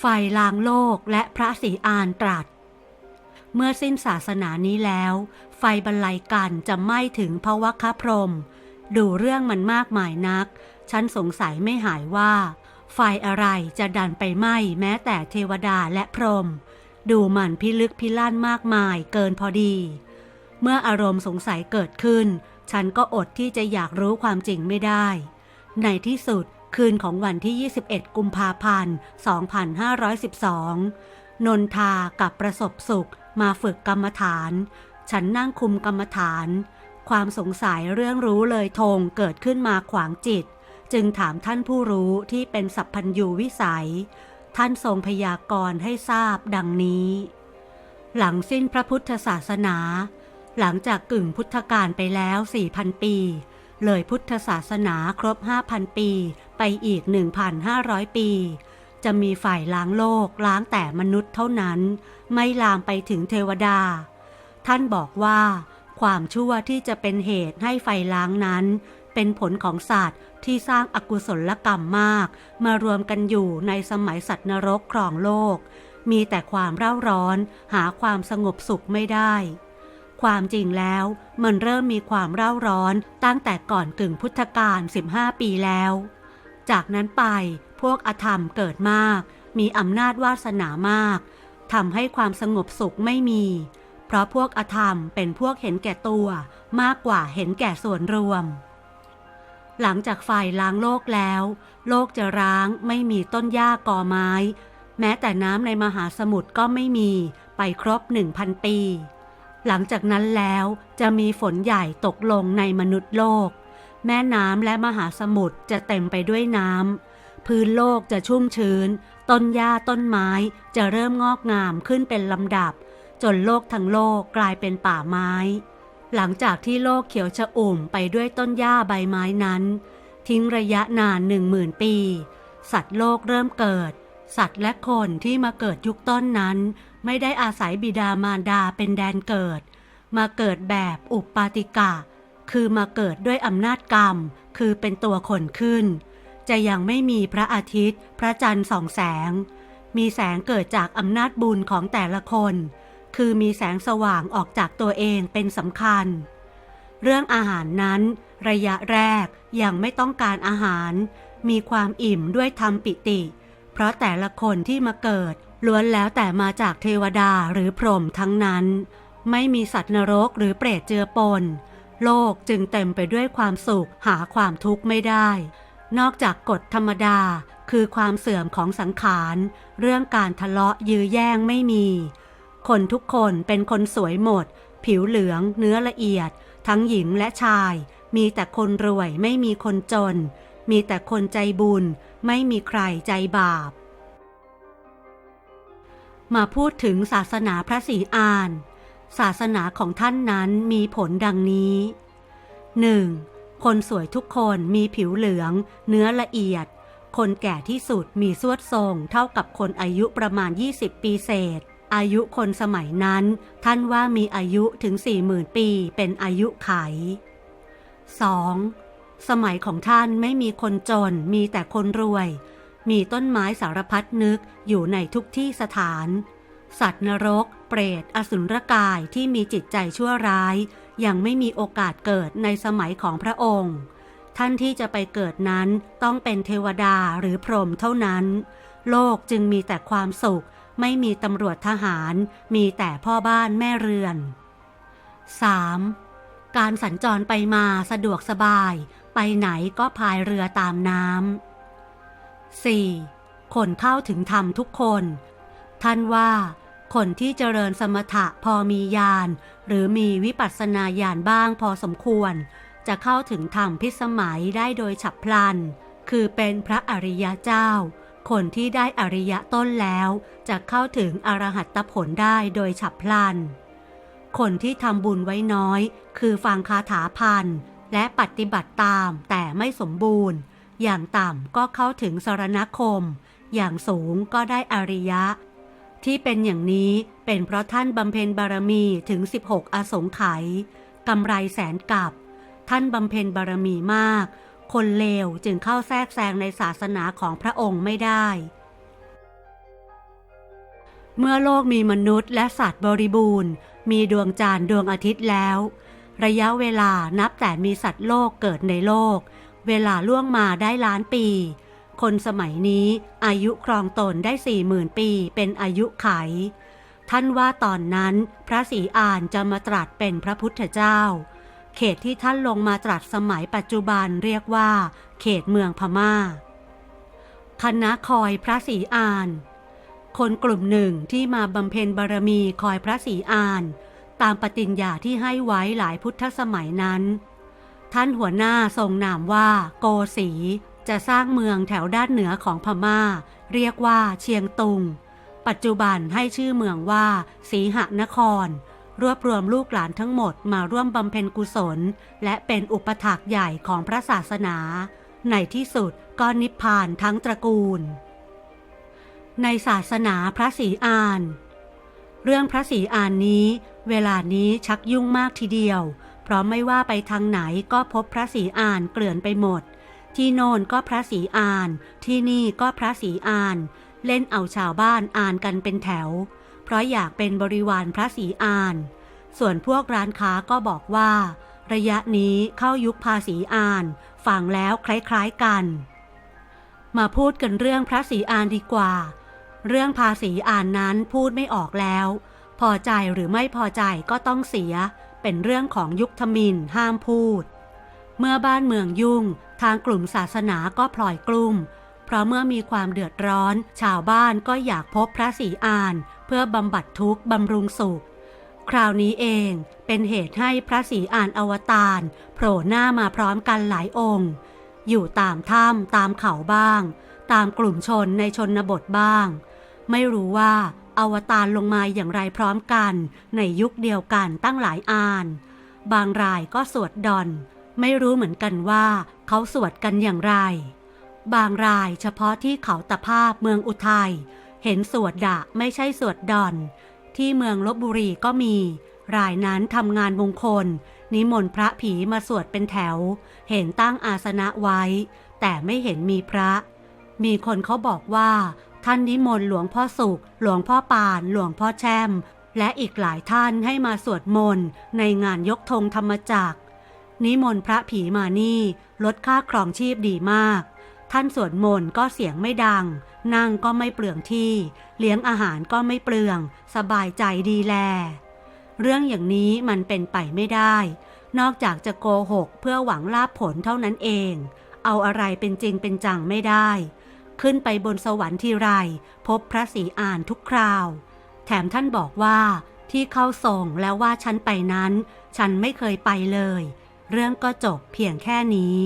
ไฟล้างโลกและพระศรีอานตรัส เมื่อสิ้นศาสนานี้แล้ว ไฟบรรลัยกันจะไหม้ถึงพระวัคพรม ดูเรื่องมันมากมายนัก ฉันสงสัยไม่หายว่า ไฟอะไรจะดันไปไหม้แม้แต่เทวดาและพรหมดูมันพิลึกพิลั่นมากมายเกินพอดี เมื่ออารมณ์สงสัยเกิดขึ้น ฉันก็อดที่จะอยากรู้ความจริงไม่ได้ ในที่สุด คืนของวันที่ 21 กุมภาพันธ์ 2512 นนทากับประสบสุขมาฝึกกรรมฐาน ฉันนั่งคุมกรรมฐาน ความสงสัยเรื่องรู้เลยธงเกิดขึ้นมาขวางจิต จึงถามท่านผู้รู้ที่เป็นสัพพัญญูวิสัย ท่านทรงพยากรณ์ให้ทราบดังนี้ หลังสิ้นพระพุทธศาสนา หลังจากกึ่งพุทธกาลไปแล้ว 4,000 ปี เลยพุทธศาสนาครบ 5,000 ปีไปอีก 1,500 ปี จะมีฝ่ายล้างโลกล้างแต่มนุษย์เท่านั้น ไม่ลามไปถึงเทวดา ท่านบอกว่า ความชั่วที่จะเป็นเหตุให้ไฟล้างนั้น เป็นผลของสัตว์ที่สร้างอากุศลกรรมมาก มารวมกันอยู่ในสมัยสัตว์นรกครองโลก มีแต่ความเร่าร้อน หาความสงบสุขไม่ได้ ความจริงแล้วมันเริ่มมีความเร่าร้อนตั้งแต่ก่อนกึ่งพุทธกาล15 ปีแล้ว จากนั้นไปพวกอธรรมเกิดมาก มีอำนาจวาสนามากทำให้ความสงบสุขไม่มี เพราะพวกอธรรมเป็นพวกเห็นแก่ตัวมากกว่าเห็นแก่ส่วนรวม หลังจากไฟล้างโลกแล้ว โลกจะร้างไม่มีต้นหญ้ากอไม้ แม้แต่น้ำในมหาสมุทรก็ไม่มีไปครบหนึ่งพันปี หลังจากนั้นแล้วจะมีฝนใหญ่ตกลงในมนุษย์โลก แม่น้ำและมหาสมุทรจะเต็มไปด้วยน้ำพื้นโลกจะชุ่มชื้น ต้นหญ้าต้นไม้จะเริ่มงอกงามขึ้นเป็นลำดับ จนโลกทั้งโลกกลายเป็นป่าไม้ หลังจากที่โลกเขียวชอุ่มไปด้วยต้นหญ้าใบไม้นั้น ทิ้งระยะนานหนึ่งหมื่นปี สัตว์โลกเริ่มเกิด สัตว์และคนที่มาเกิดยุคต้นนั้น ไม่ได้อาศัยบิดามารดาเป็นแดนเกิด มาเกิดแบบอุปปาติกะ คือมาเกิดด้วยอำนาจกรรม คือเป็นตัวคนขึ้น จะยังไม่มีพระอาทิตย์ พระจันทร์สองแสง มีแสงเกิดจากอำนาจบุญของแต่ละคน คือมีแสงสว่างออกจากตัวเองเป็นสำคัญ เรื่องอาหารนั้น ระยะแรกยังไม่ต้องการอาหาร มีความอิ่มด้วยธรรมปิติ เพราะแต่ละคนที่มาเกิด ล้วนแล้วแต่มาจากเทวดาหรือพรหมทั้งนั้น ไม่มีสัตว์นรกหรือเปรตเจือปน โลกจึงเต็มไปด้วยความสุขหาความทุกข์ไม่ได้ นอกจากกฎธรรมดาคือความเสื่อมของสังขาร เรื่องการทะเลาะยื้อแย่งไม่มี คนทุกคนเป็นคนสวยหมด ผิวเหลืองเนื้อละเอียด ทั้งหญิงและชาย มีแต่คนรวยไม่มีคนจน มีแต่คนใจบุญ ไม่มีใครใจบาป มาพูดถึงศาสนาพระศรีอาน ศาสนาของท่านนั้นมีผลดังนี้ 1. คนสวยทุกคนมีผิวเหลือง เนื้อละเอียด คนแก่ที่สุดมีสวดทรงเท่ากับคนอายุประมาณ 20 ปีเศษ อายุคนสมัยนั้น ท่านว่ามีอายุถึง 40,000 ปีเป็นอายุไข 2. สมัยของท่านไม่มีคนจนมีแต่คนรวย มีต้นไม้สารพัดนึกอยู่ในทุกที่สถาน สัตว์นรก เปรต อสุรกายที่มีจิตใจชั่วร้าย ยังไม่มีโอกาสเกิดในสมัยของพระองค์ ท่านที่จะไปเกิดนั้นต้องเป็นเทวดาหรือพรหมเท่านั้น โลกจึงมีแต่ความสุข ไม่มีตำรวจทหาร มีแต่พ่อบ้านแม่เรือน 3. การสัญจรไปมาสะดวกสบาย ไปไหนก็พายเรือตามน้ำ 4. คนเข้าถึงธรรมทุกคน ท่านว่าคนที่เจริญสมถะพอมีญาณหรือมีวิปัสสนาญาณบ้างพอสมควร จะเข้าถึงธรรมพิสมัยได้โดยฉับพลัน คือเป็นพระอริยเจ้า คนที่ได้อริยต้นแล้ว จะเข้าถึงอรหัตผลได้โดยฉับพลัน คนที่ทำบุญไว้น้อย คือฟังคาถาพันและปฏิบัติตามแต่ไม่สมบูรณ์ อย่างต่ำก็เข้าถึงสรณคม อย่างสูงก็ได้อริยะ ที่เป็นอย่างนี้เป็นเพราะท่านบำเพ็ญบารมีถึง 16 อสงไขยกำไรแสนกับ ท่านบำเพ็ญบารมีมาก คนเลวจึงเข้าแทรกแซงในศาสนาของพระองค์ไม่ได้ เมื่อโลกมีมนุษย์และสัตว์บริบูรณ์ มีดวงจันทร์ดวงอาทิตย์แล้ว ระยะเวลานับแต่มีสัตว์โลกเกิดในโลก เวลาล่วงมาได้ล้านปี คนสมัยนี้อายุครองตนได้สี่หมื่นปีเป็นอายุไข ท่านว่าตอนนั้นพระศรีอานจะมาตรัสเป็นพระพุทธเจ้า เขตที่ท่านลงมาตรัสสมัยปัจจุบันเรียกว่า เขตเมืองพม่า คณะคอยพระศรีอาน คนกลุ่มหนึ่งที่มาบำเพ็ญบารมีคอยพระศรีอาน ตามปฏิญญาที่ให้ไว้หลายพุทธสมัยนั้น ท่านหัวหน้าทรงนามว่า โกสีจะสร้างเมืองแถวด้านเหนือของพม่า เรียกว่าเชียงตุง ปัจจุบันให้ชื่อเมืองว่า สีหนคร รวบรวมลูกหลานทั้งหมดมาร่วมบำเพ็ญกุศล และเป็นอุปถากใหญ่ของพระศาสนา ในที่สุดก็นิพพานทั้งตระกูล ในศาสนาพระศรีอาน เรื่องพระศรีอานนี้ เวลานี้ชักยุ่งมากทีเดียวเราะไม่ว่าไปทางไหนก็พบพระศรีอานเกลื่อนไปหมด ที่โน่นก็พระศรีอาน ที่นี่ก็พระศรีอาน เล่นเอาชาวบ้านอ่านกันเป็นแถว เพราะอยากเป็นบริวารพระศรีอาน ส่วนพวกร้านค้าก็บอกว่า ระยะนี้เข้ายุคภาษีอานฟังแล้วคล้ายๆกัน มาพูดกันเรื่องพระศรีอานดีกว่า เรื่องภาษีอานนั้นพูดไม่ออกแล้ว พอใจหรือไม่พอใจก็ต้องเสีย เป็นเรื่องของยุคธมินห้ามพูด เมื่อบ้านเมืองยุ่งทางกลุ่มศาสนาก็พลอยกลุ่ม เพราะเมื่อมีความเดือดร้อน ชาวบ้านก็อยากพบพระศรีอาน เพื่อบำบัดทุกข์บำรุงสุข คราวนี้เองเป็นเหตุให้พระศรีอานอวตารโผล่หน้ามาพร้อมกันหลายองค์ อยู่ตามถ้ำตามเขาบ้าง ตามกลุ่มชนในชนบทบ้าง ไม่รู้ว่า อวตารลงมาอย่างไรพร้อมกัน ในยุคเดียวกันตั้งหลายอาน บางรายก็สวดดอน ไม่รู้เหมือนกันว่าเขาสวดกันอย่างไร บางรายเฉพาะที่เขาตะภาพเมืองอุทัยเห็นสวดดะไม่ใช่สวดดอน ที่เมืองลบบุรีก็มี รายนั้นทำงานมงคล นิมนต์พระผีมาสวดเป็นแถว เห็นตั้งอาสนะไว้ แต่ไม่เห็นมีพระ มีคนเขาบอกว่า ท่านนิมนต์หลวงพ่อสุข หลวงพ่อปาน หลวงพ่อแช่ม และอีกหลายท่านให้มาสวดมนต์ในงานยกธงธรรมจักร นิมนต์พระผีมานี่ ลดค่าครองชีพดีมาก ท่านสวดมนต์ก็เสียงไม่ดัง นั่งก็ไม่เปลืองที่ เลี้ยงอาหารก็ไม่เปลือง สบายใจดีแล เรื่องอย่างนี้มันเป็นไปไม่ได้ นอกจากจะโกหกเพื่อหวังลาภผลเท่านั้นเอง เอาอะไรเป็นจริงเป็นจังไม่ได้ ขึ้นไปบนสวรรค์ทีไร พบพระศรีอานทุกคราว แถมท่านบอกว่าที่เข้าส่งแล้วว่าฉันไปนั้น ฉันไม่เคยไปเลย เรื่องก็จบเพียงแค่นี้